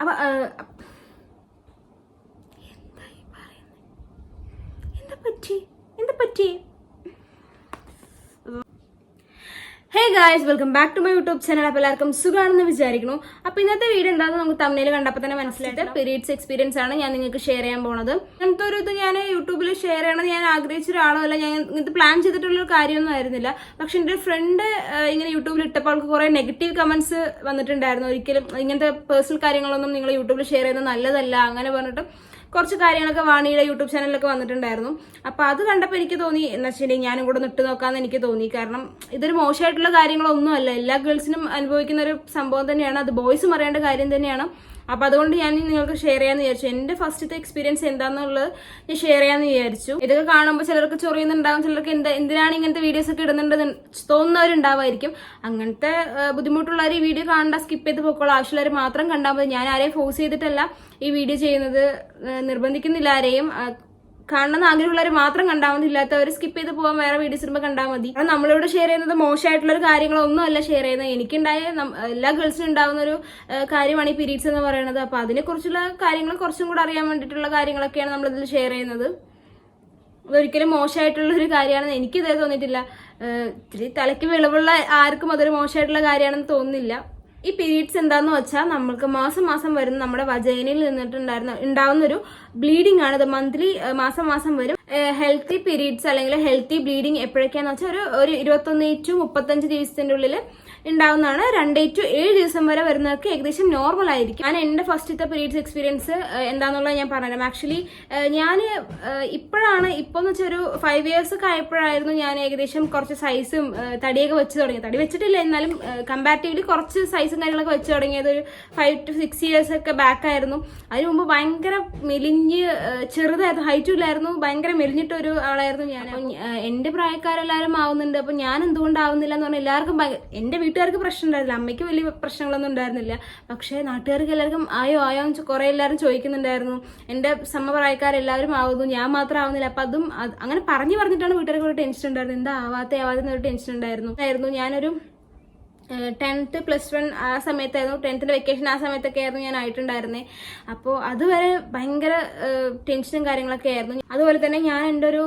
അപ്പൊ എന്താ പറ്റി? എന്താ പറ്റി? Guys welcome back to my YouTube channel അപ്പോൾ എല്ലാവർക്കും സുഖമാണെന്ന് വിചാരിക്കുന്നു. അപ്പോൾ ഇന്നത്തെ വീഡിയോ എന്താണെന്ന് നമുക്ക് തമ്മിൽ കണ്ടപ്പോൾ തന്നെ മനസ്സിലായിട്ട് പീരീഡ്സ് എക്സ്പീരിയൻസ് ആണ് ഞാൻ നിങ്ങൾക്ക് ഷെയർ ചെയ്യാൻ പോണത്. അങ്ങനത്തെ ഒരു ഇത് ഞാൻ യൂട്യൂബിൽ ഷെയർ ചെയ്യണമെന്ന് ഞാൻ ആഗ്രഹിച്ച ഒരാളല്ല ഞാൻ ഇങ്ങനത്തെ പ്ലാൻ ചെയ്തിട്ടുള്ള ഒരു കാര്യമൊന്നും ആയിരുന്നില്ല. പക്ഷെ എന്റെ ഫ്രണ്ട് ഇങ്ങനെ യൂട്യൂബിൽ ഇട്ടപ്പോൾ അവൾക്ക് കുറേ നെഗറ്റീവ് കമന്റ്സ് വന്നിട്ടുണ്ടായിരുന്നു. ഒരിക്കലും ഇങ്ങനത്തെ പേഴ്സണൽ കാര്യങ്ങളൊന്നും നിങ്ങൾ യൂട്യൂബിൽ ഷെയർ ചെയ്യുന്നത് നല്ലതല്ല അങ്ങനെ പറഞ്ഞിട്ട് കുറച്ച് കാര്യങ്ങളൊക്കെ വാണിയുടെ യൂട്യൂബ് ചാനലിലൊക്കെ വന്നിട്ടുണ്ടായിരുന്നു. അപ്പോൾ അത് കണ്ടപ്പോൾ എനിക്ക് തോന്നി എന്ന് വെച്ചിട്ടുണ്ടെങ്കിൽ ഞാനും കൂടെ ഒന്ന് ഇട്ട് നോക്കാമെന്ന് എനിക്ക് തോന്നി. കാരണം ഇതൊരു മോശമായിട്ടുള്ള കാര്യങ്ങളൊന്നുമല്ല. എല്ലാ ഗേൾസിനും അനുഭവിക്കുന്ന ഒരു സംഭവം തന്നെയാണ്. അത് ബോയ്സും അറിയേണ്ട കാര്യം തന്നെയാണ്. അപ്പോൾ അതുകൊണ്ട് ഞാൻ നിങ്ങൾക്ക് ഷെയർ ചെയ്യാന്ന് വിചാരിച്ചു. എന്റെ ഫസ്റ്റത്തെ എക്സ്പീരിയൻസ് എന്താണെന്നുള്ളത് ഞാൻ ഷെയർ ചെയ്യാന്ന് വിചാരിച്ചു. ഇതൊക്കെ കാണുമ്പോൾ ചിലർക്ക് ചൊറിയുന്നുണ്ടാവും ചിലർക്ക് എന്താ എന്തിനാണ് ഇങ്ങനത്തെ വീഡിയോസ് ഒക്കെ ഇടുന്നുണ്ടെന്ന് തോന്നുന്നവരുണ്ടാവായിരിക്കും. അങ്ങനത്തെ ബുദ്ധിമുട്ടുള്ളവർ ഈ വീഡിയോ കാണണ്ട സ്കിപ്പ് ചെയ്ത് പോക്കോളൂ. ആവശ്യമുള്ളവർ മാത്രം കണ്ടാൽ മതി. ഞാൻ ആരെയും ഫോഴ്സ് ചെയ്തിട്ടല്ല ഈ വീഡിയോ ചെയ്യുന്നത്. നിർബന്ധിക്കുന്നില്ല ആരെയും. കാണണമെന്ന് ആഗ്രഹമുള്ളവർ മാത്രം കണ്ടാൽ മതി. ഇല്ലാത്തവർ സ്കിപ്പ് ചെയ്ത് പോകാൻ വേറെ വീഡിയോസ് ഇടുമ്പോൾ കണ്ടാൽ മതി. കാരണം നമ്മളിവിടെ ഷെയർ ചെയ്യുന്നത് മോശമായിട്ടുള്ള ഒരു കാര്യങ്ങളൊന്നും അല്ല ഷെയർ ചെയ്യുന്നത്. എനിക്കുണ്ടായ എല്ലാ ഗേൾസിനും ഉണ്ടാകുന്ന ഒരു കാര്യമാണ് ഈ പീരീഡ്സ് എന്ന് പറയുന്നത്. അപ്പോൾ അതിനെക്കുറിച്ചുള്ള കാര്യങ്ങൾ കുറച്ചും കൂടെ അറിയാൻ വേണ്ടിയിട്ടുള്ള കാര്യങ്ങളൊക്കെയാണ് നമ്മളിതിൽ ഷെയർ ചെയ്യുന്നത്. അതൊരിക്കലും മോശമായിട്ടുള്ള ഒരു കാര്യമാണെന്ന് എനിക്ക് ഇതേ തോന്നിയിട്ടില്ല. ഇത്തിരി തലയ്ക്ക് വിളവുള്ള ആർക്കും അതൊരു മോശമായിട്ടുള്ള കാര്യമാണെന്ന് തോന്നുന്നില്ല. ഈ പീരീഡ്സ് എന്താന്ന് വെച്ചാൽ നമ്മൾക്ക് മാസം മാസം വരുന്ന നമ്മുടെ വജൈനയിൽ നിന്നിട്ടുണ്ടായിരുന്ന ഉണ്ടാവുന്ന ഒരു ബ്ലീഡിംഗ് ആണ്. ഇത് മന്ത്ലി മാസം മാസം വരും. ഹെൽത്തി പീരീഡ്സ് അല്ലെങ്കിൽ ഹെൽത്തി ബ്ലീഡിംഗ് എപ്പോഴൊക്കെയാന്ന് വെച്ചാൽ ഒരു ഒരു ഇരുപത്തൊന്ന് ടു മുപ്പത്തഞ്ച് ദിവസത്തിന്റെ ഉള്ളിൽ ഉണ്ടാവുന്നതാണ്. രണ്ട് ടു ഏഴ് ദിവസം വരെ വരുന്നവർക്ക് ഏകദേശം നോർമൽ ആയിരിക്കും. ഞാൻ എന്റെ ഫസ്റ്റത്തെ പീരീഡ്സ് എക്സ്പീരിയൻസ് എന്താണെന്നുള്ളത് ഞാൻ പറഞ്ഞുതരാം. ആക്ച്വലി ഞാൻ ഇപ്പോഴാണ് ഇപ്പോൾ എന്ന് വെച്ചാൽ ഒരു ഫൈവ് ഇയേഴ്സ് ഒക്കെ ആയപ്പോഴായിരുന്നു ഞാൻ ഏകദേശം കുറച്ച് സൈസും തടിയൊക്കെ വെച്ച് തുടങ്ങിയത്. തടി വെച്ചിട്ടില്ല എന്നാലും കമ്പാരിറ്റീവ്ലി കുറച്ച് സൈസും കാര്യങ്ങളൊക്കെ വെച്ച് തുടങ്ങിയത് ഒരു ഫൈവ് ടു സിക്സ് ഇയേഴ്സ് ഒക്കെ ബാക്ക് ആയിരുന്നു. അതിന് മുമ്പ് ഭയങ്കര മെലിഞ്ഞ് ചെറുതായിരുന്നു. ഹൈറ്റും ഇല്ലായിരുന്നു. ഭയങ്കര മെലിഞ്ഞിട്ടൊരു ആളായിരുന്നു ഞാൻ. എന്റെ പ്രായക്കാരെല്ലാവരും ആവുന്നുണ്ട്. അപ്പം ഞാൻ എന്തുകൊണ്ടാവുന്നില്ല എന്ന് പറഞ്ഞാൽ എല്ലാവർക്കും എന്റെ വീട്ടുകാർക്ക് പ്രശ്നം ഉണ്ടായിരുന്നില്ല അമ്മയ്ക്ക് വലിയ പ്രശ്നങ്ങളൊന്നും ഉണ്ടായിരുന്നില്ല. പക്ഷേ നാട്ടുകാർക്ക് എല്ലാവർക്കും ആയോ ആയോ എന്ന് കുറേ എല്ലാവരും ചോദിക്കുന്നുണ്ടായിരുന്നു. എന്റെ സമപ്രായക്കാരെല്ലാവരും ആവുന്നു. ഞാൻ മാത്രം ആവുന്നില്ല. അപ്പം അതും അങ്ങനെ പറഞ്ഞു പറഞ്ഞിട്ടാണ് വീട്ടുകാർക്ക് ഒരു ടെൻഷൻ ഉണ്ടായിരുന്നത്. എന്താ ആവാത്ത ആവാതെ എന്നൊരു ടെൻഷൻ ഉണ്ടായിരുന്നു. ആയിരുന്നു. ഞാനൊരു ടെൻത്ത് പ്ലസ് വൺ ആ സമയത്തായിരുന്നു. ടെൻത്തിന്റെ വെക്കേഷൻ ആ സമയത്തൊക്കെ ആയിരുന്നു ഞാൻ ആയിട്ടുണ്ടായിരുന്നേ. അപ്പോൾ അതുവരെ ഭയങ്കര ടെൻഷനും കാര്യങ്ങളൊക്കെ ആയിരുന്നു. അതുപോലെ തന്നെ ഞാൻ എന്റെ ഒരു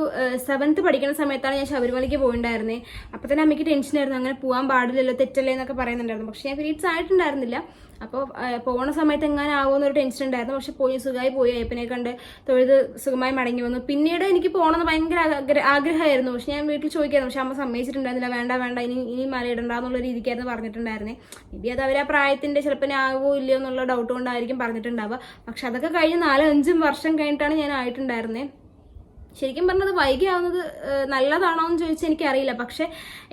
സെവൻത്ത് പഠിക്കുന്ന സമയത്താണ് ഞാൻ ശബരിമലയ്ക്ക് പോയിണ്ടായിരുന്നത് അപ്പോൾ തന്നെ അമ്മയ്ക്ക് ടെൻഷനായിരുന്നു അങ്ങനെ പോകാൻ പാടില്ലല്ലോ തെറ്റല്ലേ എന്നൊക്കെ പറയുന്നുണ്ടായിരുന്നു. പക്ഷേ ഞാൻ പീരീഡ്സ് ആയിട്ടുണ്ടായിരുന്നില്ല. അപ്പോൾ പോണ സമയത്ത് എങ്ങനെ ആവുമെന്നൊരു ടെൻഷൻ ഉണ്ടായിരുന്നു. പക്ഷെ പോയി സുഖമായി പോയി. അയ്യപ്പനെ കണ്ട് തൊഴുത് സുഖമായി മടങ്ങി വന്നു. പിന്നീട് എനിക്ക് പോകണമെന്ന് ഭയങ്കര ആഗ്ര- ആഗ്രഹമായിരുന്നു. പക്ഷെ ഞാൻ വീട്ടിൽ ചോദിക്കായിരുന്നു. പക്ഷെ അമ്മ സമ്മതിച്ചിട്ടുണ്ടായിരുന്നില്ല. വേണ്ട വേണ്ട. ഇനി ഇനി മലയിടണ്ട എന്നുള്ള രീതിക്കായിരുന്നു പറഞ്ഞിട്ടുണ്ടായിരുന്നേ. മേ അത് അവർ ആ പ്രായത്തിന്റെ ചിലപ്പോൾ ആകുമോ ഇല്ലയോ എന്നുള്ള ഡൗട്ട് കൊണ്ടായിരിക്കും പറഞ്ഞിട്ടുണ്ടാവുക. പക്ഷെ അതൊക്കെ കഴിഞ്ഞ് നാലോ അഞ്ചും വർഷം കഴിഞ്ഞിട്ടാണ് ഞാൻ ആയിട്ടുണ്ടായിരുന്നേ. ശരിക്കും പറഞ്ഞത് വൈകിയാവുന്നത് ആവുന്നത് നല്ലതാണോ എന്ന് ചോദിച്ചാൽ എനിക്കറിയില്ല. പക്ഷെ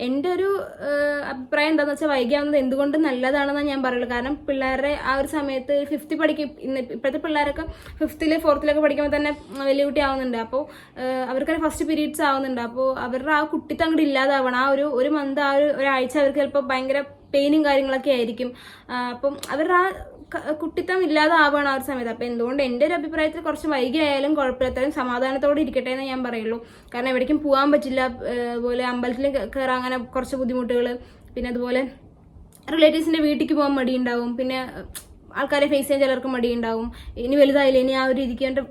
എന്റെ ഒരു അഭിപ്രായം എന്താണെന്ന് വെച്ചാൽ വൈകിയാവുന്നത് എന്തുകൊണ്ട് നല്ലതാണെന്ന് ഞാൻ പറയുള്ളൂ. കാരണം പിള്ളേരുടെ ആ ഒരു സമയത്ത് ഫിഫ്ത്തിൽ പഠിക്കും ഇന്ന് ഇപ്പോഴത്തെ പിള്ളേരൊക്കെ ഫിഫ്ത്തിൽ ഫോർത്തിലൊക്കെ പഠിക്കുമ്പോൾ തന്നെ വലിയ കുട്ടി ആവുന്നുണ്ട്. അപ്പോൾ അവർക്ക് ഫസ്റ്റ് പീരീഡ്സ് ആവുന്നുണ്ട്. അപ്പോൾ അവരുടെ ആ കുട്ടിത്തം അങ്ങോട്ട് ഇല്ലാതാവണം. ആ ഒരു ഒരു മന്ത് ആ ഒരു ഒരാഴ്ച അവർക്ക് ചിലപ്പോൾ ഭയങ്കര പെയിനും കാര്യങ്ങളൊക്കെ ആയിരിക്കും. അപ്പം അവരുടെ ആ കുട്ടിത്തം ഇല്ലാതാവുകയാണ് ആ ഒരു സമയത്ത്. അപ്പം എന്തുകൊണ്ട് എന്റെ ഒരു അഭിപ്രായത്തിൽ കുറച്ച് വൈകിയായാലും കുഴപ്പമില്ലാത്തതും സമാധാനത്തോടെ ഇരിക്കട്ടെ എന്ന് ഞാൻ പറയുള്ളൂ. കാരണം എവിടേക്കും പോകാൻ പറ്റില്ല. അതുപോലെ അമ്പലത്തിൽ കയറാൻ അങ്ങനെ കുറച്ച് ബുദ്ധിമുട്ടുകൾ പിന്നെ അതുപോലെ റിലേറ്റീവ്സിന്റെ വീട്ടിലേക്ക് പോകാൻ മടിയുണ്ടാവും. പിന്നെ ആൾക്കാരെ ഫേസ് ചെയ്യാൻ ചിലർക്ക് മടിയുണ്ടാവും. ഇനി വലുതായില്ല? ഇനി ആ ഒരു രീതിക്ക് എന്റെ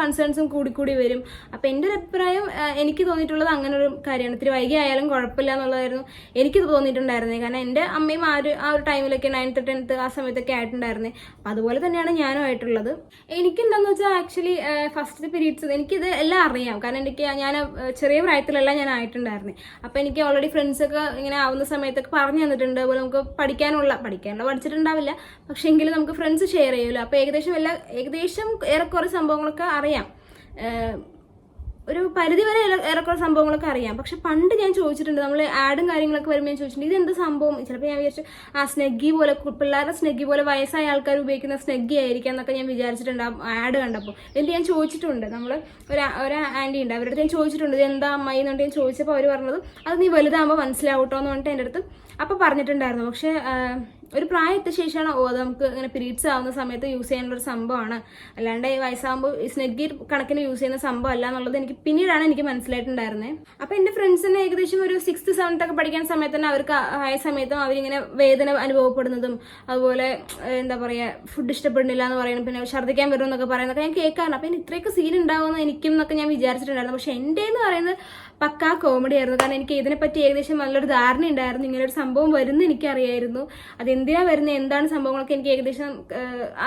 കൺസേൺസും കൂടി കൂടി വരും. അപ്പം എന്റെ ഒരു അഭിപ്രായം എനിക്ക് തോന്നിയിട്ടുള്ളത് അങ്ങനെ ഒരു കാര്യമാണ്. ഇത്തിരി വൈകി ആയാലും കുഴപ്പമില്ല എന്നുള്ളതായിരുന്നു എനിക്ക് തോന്നിയിട്ടുണ്ടായിരുന്നത് കാരണം എന്റെ അമ്മയും ആ ഒരു ആ ഒരു ടൈമിലൊക്കെ നയൻത്ത് ടെൻത്ത് ആ സമയത്തൊക്കെ ആയിട്ടുണ്ടായിരുന്നത് അപ്പം അതുപോലെ തന്നെയാണ് ഞാനും ആയിട്ടുള്ളത്. എനിക്ക് എന്താണെന്ന് വെച്ചാൽ ആക്ച്വലി ഫസ്റ്റ് പീരീഡ്സ് എനിക്കിത് എല്ലാം അറിയാം. കാരണം എനിക്ക് ഞാൻ ചെറിയ പ്രായത്തിലെല്ലാം ഞാൻ ആയിട്ടുണ്ടായിരുന്നത് അപ്പം എനിക്ക് ഓൾറെഡി ഫ്രണ്ട്സ് ഒക്കെ ഇങ്ങനെ ആവുന്ന സമയത്തൊക്കെ പറഞ്ഞു തന്നിട്ടുണ്ട്. അതുപോലെ നമുക്ക് പഠിക്കാനുള്ള പഠിക്കാനുള്ള പഠിച്ചിട്ടുണ്ടാവില്ല. പക്ഷേ എങ്കിലും നമുക്ക് ഫ്രണ്ട്സ് ഷെയർ ചെയ്യുമല്ലോ അപ്പോൾ ഏകദേശം എല്ലാ ഏകദേശം ഏറെക്കുറെ സംഭവങ്ങളൊക്കെ അറിയാം. ഒരു പരിധി വരെ ഏറെ- ഏറെക്കുറെ സംഭവങ്ങളൊക്കെ അറിയാം. പക്ഷെ പണ്ട് ഞാൻ ചോദിച്ചിട്ടുണ്ട് നമ്മൾ ആഡും കാര്യങ്ങളൊക്കെ വരുമ്പോൾ ഞാൻ ചോദിച്ചിട്ടുണ്ട് ഇത് എന്ത് സംഭവം? ചിലപ്പോൾ ഞാൻ വിചാരിച്ചു ആ സ്നെഗ്ഗി പോലെ പിള്ളേരുടെ സ്നെഗ്ഗി പോലെ വയസ്സായ ആൾക്കാർ ഉപയോഗിക്കുന്ന സ്നെഗ്ഗി ആയിരിക്കാം എന്നൊക്കെ ഞാൻ വിചാരിച്ചിട്ടുണ്ട് ആ ആഡ് കണ്ടപ്പോൾ എന്നിട്ട് ഞാൻ ചോദിച്ചിട്ടുണ്ട് നമ്മൾ ഒരു ഒരു ആന്റി ഉണ്ട് അവരുടെ ഞാൻ ചോദിച്ചിട്ടുണ്ട് ഇത് എന്താ അമ്മായി? എന്നുകൊണ്ട് ഞാൻ ചോദിച്ചപ്പോൾ അവർ പറഞ്ഞത് അത് നീ വലുതാകുമ്പോൾ മനസ്സിലാവട്ടോ എന്ന് പറഞ്ഞിട്ട് എന്റെ അടുത്ത് അപ്പോൾ പറഞ്ഞിട്ടുണ്ടായിരുന്നു. പക്ഷേ ഒരു പ്രായം എത്തിയ ശേഷമാണ് ഓ നമുക്ക് ഇങ്ങനെ പീരീഡ്സ് ആവുന്ന സമയത്ത് യൂസ് ചെയ്യാനുള്ള ഒരു സംഭവമാണ്. അല്ലാണ്ട് ഈ വയസ്സാകുമ്പോൾ സ്നെഗ്ഗി കണക്കിന് യൂസ് ചെയ്യുന്ന സംഭവം അല്ല എന്നുള്ളത് എനിക്ക് പിന്നീടാണ് എനിക്ക് മനസ്സിലായിട്ടുണ്ടായിരുന്നത് അപ്പോൾ എന്റെ ഫ്രണ്ട്സിന് ഏകദേശം ഒരു സിക്സ്ത് സെവൻത്ത് ഒക്കെ പഠിക്കാൻ സമയത്ത് തന്നെ അവർക്ക് ആയ സമയത്തും അവരിങ്ങനെ വേദന അനുഭവപ്പെടുന്നതും അതുപോലെ എന്താ പറയുക ഫുഡ് ഇഷ്ടപ്പെടുന്നില്ല എന്ന് പറയുന്നത് പിന്നെ ഛർദ്ദിക്കാൻ വരും എന്നൊക്കെ പറയുന്നതൊക്കെ ഞാൻ കേൾക്കാറുണ്ട്. അപ്പം ഇത്രയൊക്കെ സീൻ ഉണ്ടാവുമെന്ന് എനിക്കും എന്നൊക്കെ ഞാൻ വിചാരിച്ചിട്ടുണ്ടായിരുന്നു. പക്ഷെ എന്റെ എന്ന് പറയുന്നത് പക്കാ കോമഡി ആയിരുന്നു. കാരണം എനിക്ക് ഇതിനെപ്പറ്റി ഏകദേശം നല്ലൊരു ധാരണ ഉണ്ടായിരുന്നു. ഇങ്ങനൊരു സംഭവം വരുന്ന എനിക്കറിയായിരുന്നു. അത് എന്തിനാ വരുന്നത് എന്താണ് സംഭവങ്ങളൊക്കെ എനിക്ക് ഏകദേശം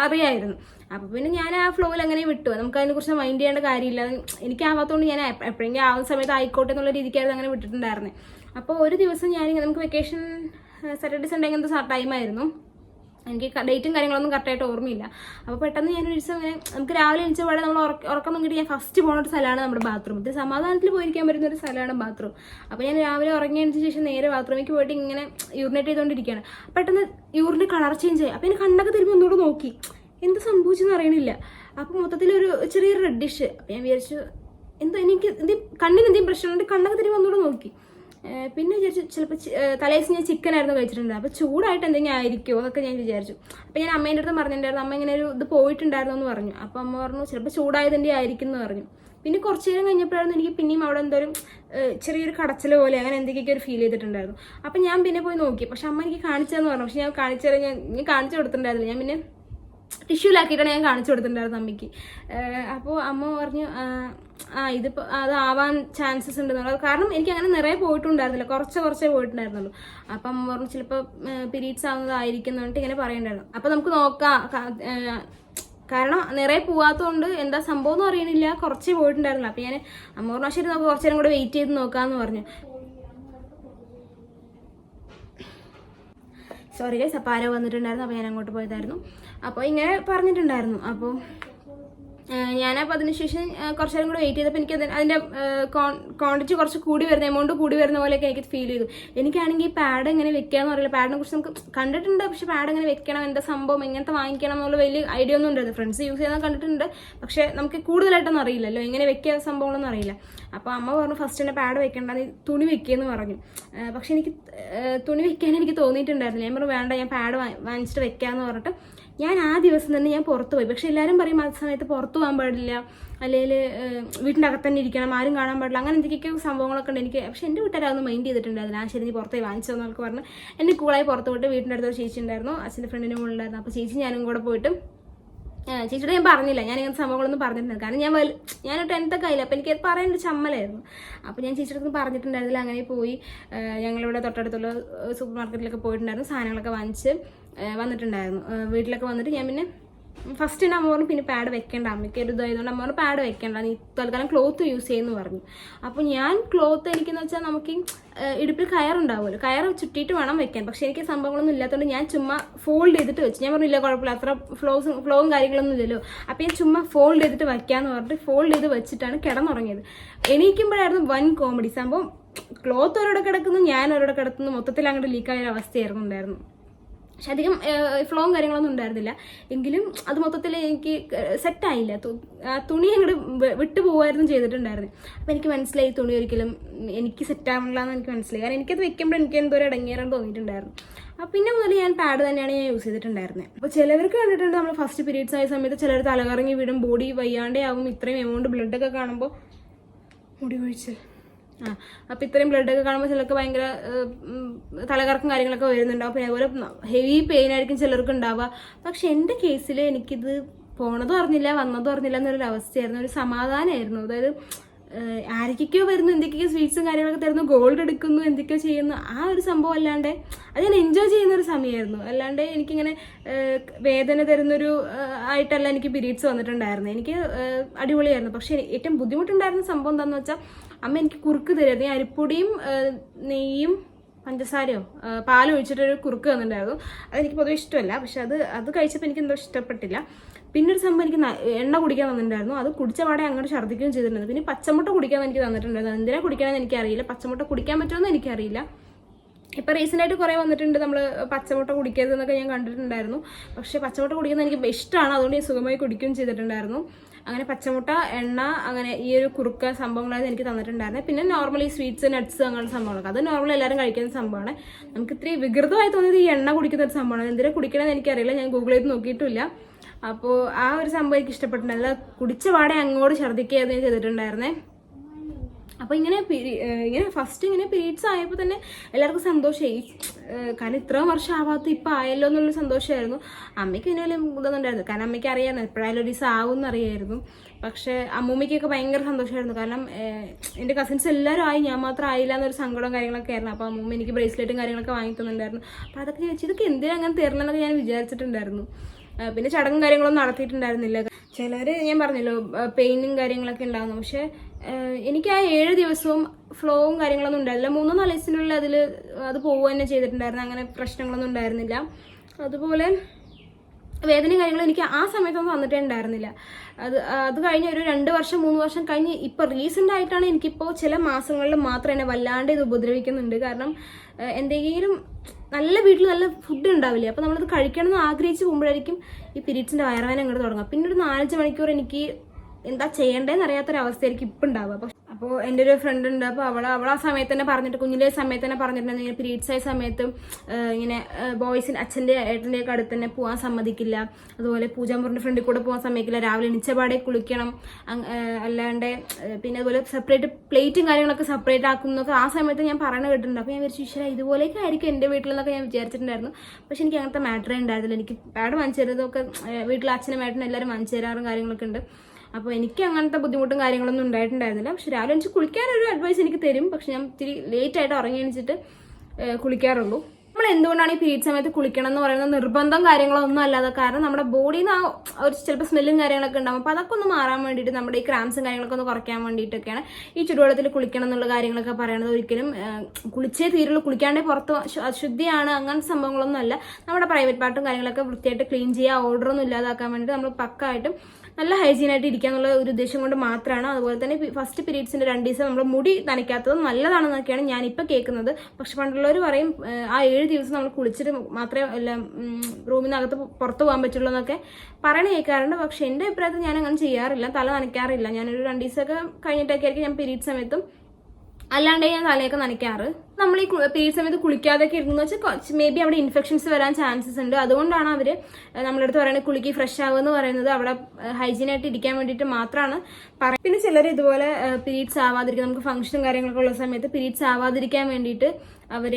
അറിയായിരുന്നു. അപ്പൊ പിന്നെ ഞാൻ ആ ഫ്ലോയിൽ അങ്ങനെ വിട്ടു. നമുക്ക് അതിനെക്കുറിച്ച് മൈൻഡ് ചെയ്യേണ്ട കാര്യമില്ല. എനിക്ക് എനിക്കാവാത്തതുകൊണ്ട് ഞാൻ എപ്പോഴെങ്കിലും ആവുന്ന സമയത്ത് ആയിക്കോട്ടെ എന്നുള്ള രീതിക്കായിരുന്നു അങ്ങനെ വിട്ടിട്ടുണ്ടായിരുന്നത് അപ്പോൾ ഒരു ദിവസം ഞാൻ നമുക്ക് വെക്കേഷൻ സാറ്റർഡേ സൺഡേ അങ്ങനത്തെ ടൈമായിരുന്നു എനിക്ക് ഡേറ്റും കാര്യങ്ങളൊന്നും കറക്റ്റായിട്ട് ഓർമ്മയില്ല. അപ്പോൾ പെട്ടെന്ന് ഞാൻ ഒരു ദിവസം ഇങ്ങനെ നമുക്ക് രാവിലെ എണിച്ച പാടെ നമ്മൾ ഉറക്ക- നോക്കിയിട്ട് ഞാൻ ഫസ്റ്റ് പോകുന്ന ഒരു സ്ഥലമാണ് നമ്മുടെ ബാത്റൂം ഇത് സമാധാനത്തിൽ പോയിരിക്കാൻ പറ്റുന്ന ഒരു സ്ഥലമാണ് ബാത്റൂം അപ്പോൾ ഞാൻ രാവിലെ ഉറങ്ങി എണിച്ച ശേഷം നേരെ ബാത്റൂമിലേക്ക് പോയിട്ട് ഇങ്ങനെ യൂറിനേറ്റ് ചെയ്തുകൊണ്ടിരിക്കുകയാണ് പെട്ടെന്ന് യൂറിന് കളർ ചേഞ്ച് ആയി. അപ്പോൾ എനിക്ക് കണ്ണൊക്കെ തിരുമ്പി ഒന്നുകൂടെ നോക്കി. എന്ത് സംഭവിച്ചെന്ന് അറിയണില്ല. അപ്പോൾ മൊത്തത്തിൽ ഒരു ചെറിയൊരു റെഡിഷ് അപ്പോൾ ഞാൻ വിചാരിച്ചു എന്തോ എനിക്ക് എന്തെങ്കിലും കണ്ണിന് എന്തെങ്കിലും പ്രശ്നമുണ്ട്. കണ്ണൊക്കെ തിരുമ്പി ഒന്നുകൂടെ നോക്കി. പിന്നെ വിചാരിച്ചു ചിലപ്പോൾ തലേദിവസം ഞാൻ ചിക്കൻ ആയിരുന്നു കഴിച്ചിട്ടുണ്ട് അപ്പോൾ ചൂടായിട്ട് എന്തെങ്കിലും ആയിരിക്കുമോ എന്നൊക്കെ ഞാൻ വിചാരിച്ചു. അപ്പോൾ ഞാൻ അമ്മേന്റെ അടുത്ത് പറഞ്ഞിട്ടുണ്ടായിരുന്നു അമ്മ ഇങ്ങനെ ഒരു ഇത് പോയിട്ടുണ്ടായിരുന്നു എന്ന് പറഞ്ഞു. അപ്പോൾ അമ്മ പറഞ്ഞു ചിലപ്പോൾ ചൂടായതിന്റെ ആയിരിക്കും എന്ന് പറഞ്ഞു. പിന്നെ കുറച്ച് നേരം കഴിഞ്ഞപ്പോഴായിരുന്നു എനിക്ക് പിന്നെയും അവിടെ എന്തോരും ചെറിയൊരു കടച്ചൽ പോലെ അങ്ങനെ എന്തൊക്കെയൊക്കെ ഒരു ഫീൽ ചെയ്തിട്ടുണ്ടായിരുന്നു. അപ്പം ഞാൻ പിന്നെ പോയി നോക്കി. പക്ഷെ അമ്മ എനിക്ക് കാണിച്ചതെന്ന് പറഞ്ഞു. പക്ഷെ ഞാൻ കാണിച്ചു ഞാൻ ഞാൻ കാണിച്ചു കൊടുത്തിട്ടുണ്ടായിരുന്നു ഞാൻ പിന്നെ ടിഷ്യൂലാക്കിയിട്ടാണ് ഞാൻ കാണിച്ചു കൊടുത്തിട്ടുണ്ടായിരുന്നു അമ്മയ്ക്ക്. അപ്പോൾ അമ്മ പറഞ്ഞു ആ, ഇതിപ്പോ അത് ആവാൻ ചാൻസസ് ഉണ്ടെന്നുള്ളത് കാരണം എനിക്ക് അങ്ങനെ നിറയെ പോയിട്ടുണ്ടായിരുന്നില്ല. കുറച്ച് കുറച്ചേ പോയിട്ടുണ്ടായിരുന്നുള്ളൂ. അപ്പം അമ്മ പറഞ്ഞു ചിലപ്പോൾ പീരീഡ്സ് ആവുന്നതായിരിക്കും എന്നിട്ട് ഇങ്ങനെ പറയണ്ടായിരുന്നു അപ്പോൾ നമുക്ക് നോക്കാം. കാരണം നിറയെ പോവാത്തതുകൊണ്ട് എന്താ സംഭവം എന്ന് അറിയണില്ല. കുറച്ചേ പോയിട്ടുണ്ടായിരുന്നില്ല അപ്പം ഞാൻ അമ്മ പറഞ്ഞു ശരി നമുക്ക് കുറച്ചേരം കൂടെ വെയിറ്റ് ചെയ്ത് നോക്കാന്ന് പറഞ്ഞു. സോറി ഗൈസ് അപ്പോൾ ആരോ വന്നിട്ടുണ്ടായിരുന്നു. അപ്പോൾ ഞാൻ അങ്ങോട്ട് പോയതായിരുന്നു. അപ്പോൾ ഇങ്ങനെ പറഞ്ഞിട്ടുണ്ടായിരുന്നു. അപ്പോൾ ഞാനപ്പോൾ അതിനുശേഷം കുറച്ച് നേരം കൂടെ വെയിറ്റ് ചെയ്തപ്പോൾ എനിക്ക് അതിന്റെ ക്വാണ്ടിറ്റി കുറച്ച് കൂടി വരുന്ന എമൗണ്ട് കൂടി വരുന്ന പോലെയൊക്കെ എനിക്ക് ഫീൽ ചെയ്തു. എനിക്കാണെങ്കിൽ ഈ പാഡ് എങ്ങനെ വെക്കാന്ന് അറിയില്ല. പാഡിനെ കുറിച്ച് നമുക്ക് കണ്ടിട്ടുണ്ട് പക്ഷെ പാഡ് എങ്ങനെ വെക്കണം എന്താ സംഭവം എങ്ങനത്തെ വാങ്ങിക്കണം എന്നുള്ള വലിയ ഐഡിയ ഒന്നും ഉണ്ടായിരുന്നു. ഫ്രണ്ട്സ് യൂസ് ചെയ്യുന്നത് കണ്ടിട്ടുണ്ട് പക്ഷേ നമുക്ക് കൂടുതലായിട്ടൊന്നും അറിയില്ലല്ലോ. എങ്ങനെ വെക്കുക സംഭവങ്ങളൊന്നും അറിയില്ല. അപ്പോൾ അമ്മ പറഞ്ഞു ഫസ്റ്റ് തന്നെ പാഡ് വെക്കേണ്ട നീ തുണി വെക്കുകയെന്ന് പറഞ്ഞു. പക്ഷെ എനിക്ക് തുണി വെക്കാൻ എനിക്ക് തോന്നിയിട്ടുണ്ടായിരുന്നു. ഞാൻ പറഞ്ഞു വേണ്ട ഞാൻ പാഡ് വാങ്ങിച്ചിട്ട് വെക്കാമെന്ന് പറഞ്ഞിട്ട്. ഞാൻ ആ ദിവസം തന്നെ ഞാൻ പുറത്ത് പോയി. പക്ഷെ എല്ലാവരും പറയും ആ സമയത്ത് പുറത്ത് പോകാൻ പാടില്ല. അല്ലെങ്കിൽ വീട്ടിന്റെ അകത്ത് തന്നെ ഇരിക്കണം. ആരും കാണാൻ പാടില്ല. അങ്ങനെ എന്തൊക്കെയൊക്കെ സംഭവങ്ങളൊക്കെ ഉണ്ട് എനിക്ക്. പക്ഷെ എന്റെ വീട്ടുകാരൊന്നും മൈൻഡ് ചെയ്തിട്ടുണ്ടായിരുന്നു ആ ശരി നീ പുറത്തേ വാങ്ങിച്ചോ എന്നൊക്കെ പറഞ്ഞ് എന്നെ കൂളായി പുറത്ത് പോയിട്ട് വീട്ടിന്റെ അടുത്തൊരു ചേച്ചി ഉണ്ടായിരുന്നു. അച്ഛന്റെ ഫ്രണ്ടിന്റെ മുകളിലായിരുന്നു അപ്പോൾ ചേച്ചി ഞാനും കൂടെ പോയിട്ട് ചേച്ചിയോട് ഞാൻ പറഞ്ഞില്ല. ഞാൻ ഇങ്ങനത്തെ സംഭവങ്ങളൊന്നും പറഞ്ഞിട്ടുണ്ട് കാരണം ഞാൻ ഞാൻ ടെൻത്ത് ഒക്കെ ആയില്ല അപ്പോൾ എനിക്ക് പറയാൻ ഒരു ചമ്മലായിരുന്നു. അപ്പോൾ ഞാൻ ചേച്ചിയുടെ പറഞ്ഞിട്ടുണ്ടായിരുന്നില്ല. അങ്ങനെ പോയി ഞങ്ങളിവിടെ തൊട്ടടുത്തുള്ള സൂപ്പർ മാർക്കറ്റിലൊക്കെ പോയിട്ടുണ്ടായിരുന്നു. സാധനങ്ങളൊക്കെ വാങ്ങിച്ച് വന്നിട്ടുണ്ടായിരുന്നു. വീട്ടിലൊക്കെ വന്നിട്ട് ഞാൻ പിന്നെ ഫസ്റ്റ് തന്നെ അമ്മ പറഞ്ഞു പിന്നെ പാഡ് വെക്കേണ്ട. അമ്മയ്ക്ക് ഒരു ഇതായതുകൊണ്ട് അമ്മ പാഡ് വെക്കേണ്ട. നീ തൽക്കാലം ക്ലോത്ത് യൂസ് ചെയ്യുമെന്ന് പറഞ്ഞു. അപ്പോൾ ഞാൻ ക്ലോത്ത് എനിക്കെന്ന് വെച്ചാൽ നമുക്ക് ഇടുപ്പിൽ കയറുണ്ടാവുമല്ലോ. കയർ ചുറ്റിയിട്ട് വേണം വെക്കാൻ. പക്ഷേ എനിക്ക് സംഭവങ്ങളൊന്നും ഇല്ലാത്തതുകൊണ്ട് ഞാൻ ചുമ്മാ ഫോൾഡ് ചെയ്തിട്ട് വെച്ചു. ഞാൻ പറഞ്ഞില്ല കുഴപ്പമില്ല. അത്ര ഫ്ലോസും ഫ്ലോവും കാര്യങ്ങളൊന്നും ഇല്ലല്ലോ. അപ്പോൾ ഞാൻ ചുമ്മാ ഫോൾഡ് ചെയ്തിട്ട് വയ്ക്കാമെന്ന് പറഞ്ഞിട്ട് ഫോൾഡ് ചെയ്ത് വെച്ചിട്ടാണ് കിടന്നുറങ്ങിയത്. എണീക്കുമ്പോഴായിരുന്നു വൻ കോമഡി സംഭവം ക്ലോത്ത് ഒരിടെ കിടക്കുന്നു ഞാൻ ഒരിടെ കിടക്കുന്നു. മൊത്തത്തിൽ അങ്ങോട്ട് ലീക്കായ ഒരു അവസ്ഥയായിരുന്നു ഉണ്ടായിരുന്നു പക്ഷെ അധികം ഫ്ലോവും കാര്യങ്ങളൊന്നും ഉണ്ടായിരുന്നില്ല. എങ്കിലും അത് മൊത്തത്തിൽ എനിക്ക് സെറ്റായില്ല തുണി അങ്ങോട്ട് വിട്ടു പോകുമായിരുന്നു ചെയ്തിട്ടുണ്ടായിരുന്നു. അപ്പോൾ എനിക്ക് മനസ്സിലായി തുണി ഒരിക്കലും എനിക്ക് സെറ്റാവില്ല എന്ന് എനിക്ക് മനസ്സിലായി. കാരണം എനിക്കത് വെക്കുമ്പോൾ എനിക്ക് എന്തോ ഒരു തോന്നിയിട്ടുണ്ടായിരുന്നു. അപ്പം പിന്നെ മുതൽ ഞാൻ പാഡ് തന്നെയാണ് ഞാൻ യൂസ് ചെയ്തിട്ടുണ്ടായിരുന്നത് അപ്പോൾ ചിലവർക്ക് കണ്ടിട്ടുണ്ട് നമ്മൾ ഫസ്റ്റ് പീരീഡ്സ് ആയ സമയത്ത് ചിലർ തലകറങ്ങി വീടും ബോഡി വയ്യാണ്ടേ ആവും ഇത്രയും എമൗണ്ട് ബ്ലഡൊക്കെ കാണുമ്പോൾ മുടി കൊഴിച്ചൽ ആ ഇത്രയും ബ്ലഡ് ഒക്കെ കാണുമ്പോൾ ചിലർക്ക് ഭയങ്കര തലകറക്കും കാര്യങ്ങളൊക്കെ വരുന്നുണ്ടാവും. പിന്നെ അതുപോലെ ഹെവി പെയിൻ ആയിരിക്കും ചിലർക്ക് ഉണ്ടാവുക. പക്ഷെ എന്റെ കേസിൽ എനിക്കിത് പോണതും അറിഞ്ഞില്ല വന്നതും അറിഞ്ഞില്ല എന്നൊരു അവസ്ഥയായിരുന്നു. ഒരു സമാധാനമായിരുന്നു അതായത് ആരൊക്കെയോ വരുന്നു എന്തൊക്കെയോ സ്വീറ്റ്സും കാര്യങ്ങളൊക്കെ തരുന്നു ഗോൾഡ് എടുക്കുന്നു എന്തൊക്കെയോ ചെയ്യുന്നു. ആ ഒരു സംഭവം അല്ലാണ്ട് അത് ഞാൻ എൻജോയ് ചെയ്യുന്ന ഒരു സമയമായിരുന്നു. അല്ലാണ്ട് എനിക്കിങ്ങനെ വേദന തരുന്നൊരു ആയിട്ടല്ല എനിക്ക് പീരീഡ്സ് വന്നിട്ടുണ്ടായിരുന്നു. എനിക്ക് അടിപൊളിയായിരുന്നു. പക്ഷേ ഏറ്റവും ബുദ്ധിമുട്ടുണ്ടായിരുന്ന സംഭവം എന്താണെന്ന് വെച്ചാൽ അമ്മ എനിക്ക് കുറുക്ക് തരുമായിരുന്നു ഈ അരിപ്പൊടിയും നെയ്യും പഞ്ചസാരയോ പാലും ഒഴിച്ചിട്ടൊരു കുറുക്ക് തന്നിട്ടുണ്ടായിരുന്നു. അതെനിക്ക് പൊതുവെ ഇഷ്ടമല്ല. പക്ഷെ അത് അത് കഴിച്ചപ്പോൾ എനിക്ക് എന്തോ ഇഷ്ടപ്പെട്ടില്ല. പിന്നെ ഒരു സംഭവം എനിക്ക് എണ്ണ കുടിക്കാൻ തന്നിട്ടുണ്ടായിരുന്നു. അത് കുടിച്ച പാടെ അങ്ങോട്ട് ഛർദ്ദിക്കുകയും ചെയ്തിട്ടുണ്ടായിരുന്നു പിന്നെ പച്ചമുട്ട കുടിക്കാൻ എനിക്ക് തന്നിട്ടുണ്ടായിരുന്നു. എന്തിനാ കുടിക്കണമെന്ന് എനിക്കറിയില്ല. പച്ചമുട്ട കുടിക്കാൻ പറ്റുമെന്ന് എനിക്കറിയില്ല. ഇപ്പം റീസെന്റ് ആയിട്ട് കുറേ വന്നിട്ടുണ്ട്. നമ്മൾ പച്ചമുട്ട കുടിക്കരുതെന്നൊക്കെ ഞാൻ കണ്ടിട്ടുണ്ടായിരുന്നു. പക്ഷേ പച്ചമുട്ട കുടിക്കുന്നത് എനിക്ക് ഇഷ്ടമാണ്. അതുകൊണ്ട് ഞാൻ സുഖമായി കുടിക്കുകയും ചെയ്തിട്ടുണ്ടായിരുന്നു. അങ്ങനെ പച്ചമുട്ട എണ്ണ അങ്ങനെ ഈ ഒരു കുറുക്ക സംഭവങ്ങളായിരുന്നു എനിക്ക് തന്നിട്ടുണ്ടായിരുന്നത്. പിന്നെ നോർമലി സ്വീറ്റ്സ് നട്ട്സ് അങ്ങനെയുള്ള സംഭവങ്ങളൊക്കെ. അത് നോർമൽ എല്ലാവരും കഴിക്കുന്ന സംഭവമാണ്. നമുക്ക് ഇത്രയും വികൃതമായി തോന്നിയത് ഈ എണ്ണ കുടിക്കുന്ന ഒരു സംഭവമാണ്. എന്തിനാ കുടിക്കണമെന്ന് എനിക്കറിയില്ല. ഞാൻ ഗൂഗിൾ ചെയ്ത് നോക്കിയിട്ടില്ല. അപ്പോൾ ആ ഒരു സംഭവം എനിക്ക് ഇഷ്ടപ്പെട്ടിട്ടുണ്ടായിരുന്നില്ല കുടിച്ച പാടെ അങ്ങോട്ട് ഛർദ്ദിക്കുകയായിരുന്നു ഞാൻ ചെയ്തിട്ടുണ്ടായിരുന്നേ. അപ്പോൾ ഇങ്ങനെ ഇങ്ങനെ ഫസ്റ്റ് ഇങ്ങനെ പീരീഡ്സ് ആയപ്പോൾ തന്നെ എല്ലാവർക്കും സന്തോഷമായി കാരണം ഇത്രയും വർഷം ആവാത്ത ഇപ്പം ആയല്ലോ എന്നുള്ള സന്തോഷമായിരുന്നു അമ്മയ്ക്ക് ഇതിന് വലിയ ഇതൊന്നും ഉണ്ടായിരുന്നു കാരണം അമ്മയ്ക്ക് അറിയാമായിരുന്നു എപ്പോഴായാലും ഒരു ദിവസം ആവും എന്നറിയായിരുന്നു പക്ഷേ അമ്മൂമ്മയ്ക്കൊക്കെ ഭയങ്കര സന്തോഷമായിരുന്നു കാരണം എന്റെ കസിൻസ് എല്ലാവരും ആയി ഞാൻ മാത്രം ആയില്ല എന്നൊരു സങ്കടവും കാര്യങ്ങളൊക്കെ ആയിരുന്നു. അപ്പോൾ അമ്മൂമ്മ എനിക്ക് ബ്രേസ്ലെറ്റും കാര്യങ്ങളൊക്കെ വാങ്ങി തന്നിട്ടുണ്ടായിരുന്നു. അപ്പോൾ അതൊക്കെ വെച്ച് ഇതൊക്കെ എന്തിനാ അങ്ങനെ തരണമെന്നൊക്കെ ഞാൻ വിചാരിച്ചിട്ടുണ്ടായിരുന്നു. പിന്നെ ചടങ്ങും കാര്യങ്ങളൊന്നും നടത്തിയിട്ടുണ്ടായിരുന്നില്ല. ചിലർ ഞാൻ പറഞ്ഞല്ലോ പെയിനും കാര്യങ്ങളൊക്കെ ഉണ്ടാകുന്നു പക്ഷെ എനിക്ക് ആ ഏഴ് ദിവസവും ഫ്ലോവും കാര്യങ്ങളൊന്നും ഉണ്ടായിരുന്നില്ല. മൂന്നോ നാല് ദിവസത്തിനുള്ളിൽ അതിൽ അത് പോവുക തന്നെ ചെയ്തിട്ടുണ്ടായിരുന്നു. അങ്ങനെ പ്രശ്നങ്ങളൊന്നും ഉണ്ടായിരുന്നില്ല. അതുപോലെ വേദനയും കാര്യങ്ങളും എനിക്ക് ആ സമയത്തൊന്നും വന്നിട്ടേ ഉണ്ടായിരുന്നില്ല. അത് അത് കഴിഞ്ഞ് ഒരു രണ്ട് വർഷം മൂന്ന് വർഷം കഴിഞ്ഞ് ഇപ്പോൾ റീസെന്റ് ആയിട്ടാണ് എനിക്കിപ്പോൾ ചില മാസങ്ങളിൽ മാത്രം എന്നെ വല്ലാണ്ട് ഇത് ഉപദ്രവിക്കുന്നുണ്ട്. കാരണം എന്തെങ്കിലും നല്ല വീട്ടിൽ നല്ല ഫുഡ് ഉണ്ടാവില്ലേ? അപ്പോൾ നമ്മളത് കഴിക്കണം എന്ന് ആഗ്രഹിച്ച് പോകുമ്പോഴായിരിക്കും ഈ പീരീഡ്സിന്റെ വയറുവേദന അങ്ങോട്ട് തുടങ്ങുക. പിന്നെ ഒരു നാലഞ്ച് മണിക്കൂർ എനിക്ക് എന്താ ചെയ്യേണ്ടതെന്ന് അറിയാത്തൊരവസ്ഥയായിരിക്കും ഇപ്പം ഉണ്ടാവുക അപ്പോൾ അപ്പോൾ എന്റെ ഒരു ഫ്രണ്ട് ഉണ്ട്. അപ്പോൾ അവൾ അവൾ ആ സമയത്ത് തന്നെ പറഞ്ഞിട്ട് കുഞ്ഞിലെ സമയത്ത് തന്നെ പറഞ്ഞിട്ടുണ്ട്. ഇങ്ങനെ പീരീഡ്സ് ആയ സമയത്തും ഇങ്ങനെ ബോയ്സിന് അച്ഛന്റെ ഏട്ടന്റെ ഒക്കെ അടുത്ത് തന്നെ പോകാൻ സമ്മതിക്കില്ല. അതുപോലെ പൂജാമുറിന്റെ ഫ്രണ്ടിൽ കൂടെ പോകാൻ സമ്മതിക്കില്ല. രാവിലെ എണിച്ചപാടെ കുളിക്കണം. അല്ലാണ്ട് പിന്നെ അതുപോലെ സെപ്പറേറ്റ് പ്ലേറ്റും കാര്യങ്ങളൊക്കെ സെപ്പറേറ്റ് ആക്കും എന്നൊക്കെ ആ സമയത്ത് ഞാൻ പറയണ കേട്ടിട്ടുണ്ട്. അപ്പോൾ ഞാൻ വിചാരിച്ചു ഈശ്വര ഇതുപോലെയൊക്കെ ആയിരിക്കും എന്റെ വീട്ടിലെന്നൊക്കെ ഞാൻ വിചാരിച്ചിട്ടുണ്ടായിരുന്നു. പക്ഷെ എനിക്ക് അങ്ങനത്തെ മാറ്ററേ ഉണ്ടായിരുന്നില്ല. എനിക്ക് പാട് വാങ്ങിച്ചു തരുന്നതൊക്കെ വീട്ടിലെ അച്ഛനും മേട്ടനും എല്ലാവരും വാങ്ങിച്ചു തരാറും കാര്യങ്ങളൊക്കെ ഉണ്ട്. അപ്പോൾ എനിക്ക് അങ്ങനത്തെ ബുദ്ധിമുട്ടും കാര്യങ്ങളൊന്നും ഉണ്ടായിട്ടുണ്ടായിരുന്നില്ല. പക്ഷെ രാവിലെ എനിക്ക് കുളിക്കാനൊരു അഡ്വൈസ് എനിക്ക് തരും. പക്ഷെ ഞാൻ ഇത്തിരി ലേറ്റ് ആയിട്ട് ഉറങ്ങി എണിച്ചിട്ട് കുളിക്കാറുള്ളൂ. നമ്മൾ എന്തുകൊണ്ടാണ് ഈ പീരീഡ് സമയത്ത് കുളിക്കണം എന്ന് പറയുന്ന നിർബന്ധം കാര്യങ്ങളോ ഒന്നും അല്ലാതെ. കാരണം നമ്മുടെ ബോഡിയിൽ നിന്ന് ആ ഒരു ചിലപ്പോൾ സ്മെല്ലും കാര്യങ്ങളൊക്കെ ഉണ്ടാവും. അപ്പോൾ അതൊക്കെ ഒന്ന് മാറാൻ വേണ്ടിയിട്ട് നമ്മുടെ ഈ ക്രാംസും കാര്യങ്ങളൊക്കെ ഒന്ന് കുറയ്ക്കാൻ വേണ്ടിയിട്ടൊക്കെയാണ് ഈ ചുടുവെള്ളത്തിൽ കുളിക്കണം എന്നുള്ള കാര്യങ്ങളൊക്കെ പറയുന്നത് ഒരിക്കലും കുളിച്ചേ തീരുള്ളൂ. കുളിക്കാണ്ടേ പുറത്ത് അശു- അശുദ്ധിയാണ്. അങ്ങനത്തെ സംഭവങ്ങളൊന്നും അല്ല. നമ്മുടെ പ്രൈവറ്റ് പാർട്ടും കാര്യങ്ങളൊക്കെ വൃത്തിയായിട്ട് ക്ലീൻ ചെയ്യുക ഓർഡറൊന്നും ഇല്ലാതാക്കാൻ വേണ്ടിയിട്ട് നമ്മൾ പക്കായിട്ടും നല്ല ഹൈജീൻ ആയിട്ട് ഇരിക്കുക എന്നുള്ള ഒരു ഉദ്ദേശം കൊണ്ട് മാത്രമാണ് അതുപോലെ തന്നെ ഫസ്റ്റ് പീരീഡ്സിന്റെ രണ്ട് ദിവസം നമ്മൾ മുടി നനയ്ക്കാത്തത് നല്ലതാണെന്നൊക്കെയാണ് ഞാൻ ഇപ്പൊ കേൾക്കുന്നത് പക്ഷെ പണ്ടുള്ളവർ പറയും ആ ഏഴ് ദിവസം നമ്മൾ കുളിച്ചിട്ട് മാത്രമേ എല്ലാം റൂമിനകത്ത് പുറത്ത് പോകാൻ പറ്റുള്ളൂ എന്നൊക്കെ പറയണ കേൾക്കാറുണ്ട് പക്ഷെ എന്റെ അഭിപ്രായത്തിൽ ഞാൻ അങ്ങനെ ചെയ്യാറില്ല. തല നനയ്ക്കാറില്ല. ഞാനൊരു രണ്ട് ദിവസമൊക്കെ കഴിഞ്ഞിട്ടൊക്കെ ആയിരിക്കും ഞാൻ പീരീഡ് സമയത്തും അല്ലാണ്ട് ഞാൻ തലയൊക്കെ നനയ്ക്കാറ്. നമ്മൾ ഈ പീരീഡ് സമയത്ത് കുളിക്കാതെയൊക്കെ ഇരുന്നു വെച്ചാൽ മേ ബി അവിടെ ഇൻഫെക്ഷൻസ് വരാൻ ചാൻസസ് ഉണ്ട്. അതുകൊണ്ടാണ് അവർ നമ്മുടെ അടുത്ത് പറയുന്നത് കുളിക്ക് ഫ്രഷ് ആവുമെന്ന് പറയുന്നത് അവിടെ ഹൈജീൻ ആയിട്ട് ഇരിക്കാൻ വേണ്ടിയിട്ട് മാത്രമാണ് പറയുന്നത് പിന്നെ ചിലർ ഇതുപോലെ പീരീഡ്സ് ആവാതിരിക്കുക നമുക്ക് ഫംഗ്ഷനും കാര്യങ്ങളൊക്കെ ഉള്ള സമയത്ത് പീരീഡ്സ് ആവാതിരിക്കാൻ വേണ്ടിയിട്ട് അവർ